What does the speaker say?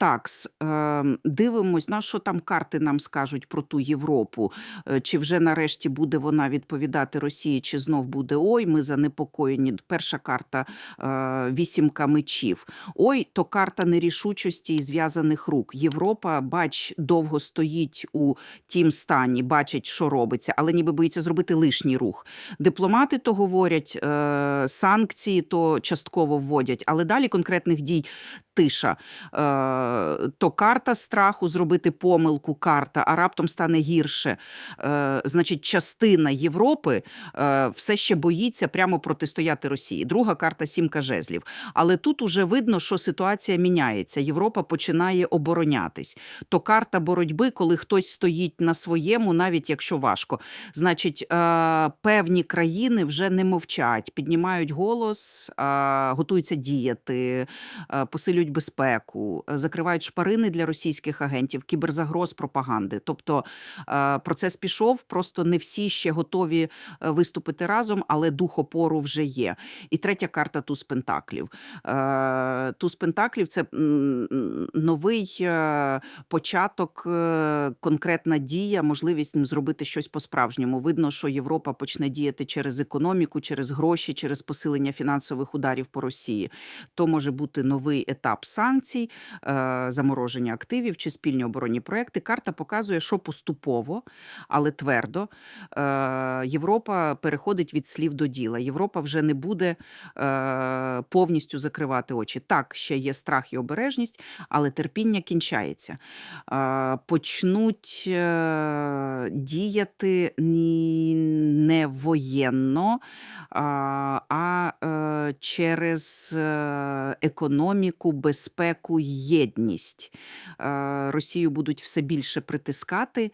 такс, е, дивимось, на що там карти нам скажуть про ту Європу. Е, Чи вже нарешті буде вона відповідати Росії, чи знов буде ой, ми занепокоєні. Перша карта е, вісімка мечів. Ой, то карта нерішучості і зв'язаних рук. Європа, бач, довго стоїть у тім стані, бачить, що робиться, але ніби боїться зробити лишній рух. Дипломати то говорять, е, санкції то частково вводять, але далі конкретних дій тиша. Е, то карта страху зробити помилку, карта, а раптом стане гірше. Е, значить, частина Європи е, все ще боїться прямо протистояти Росії. Друга карта сімка жезлів. Але тут уже видно, що ситуація міняється. Європа починає оборонятись. То карта боротьби, коли хтось стоїть на своєму, навіть якщо важко. Значить, певні країни вже не мовчать, піднімають голос, готуються діяти, посилюють безпеку, закривають шпарини для російських агентів, кіберзагроз, пропаганди. Тобто е, процес пішов, просто не всі ще готові е, виступити разом, але дух опору вже є. І третя карта туз пентаклів. Е, Туз пентаклів це новий початок, конкретна дія, можливість зробити щось по-справжньому. Видно, що Європа почне діяти через економіку, через гроші, через посилення фінансових ударів по Росії. То може бути новий етап санкцій, замороження активів чи спільні оборонні проекти. Карта показує, що поступово, але твердо е, Європа переходить від слів до діла. Європа вже не буде е, повністю закривати очі. Так, ще є страх і обережність, але терпіння кінчається. Е, почнуть діяти не воєнно, а, а е, через е, економіку, безпеку, єдність. Е, Росію будуть все більше притискати.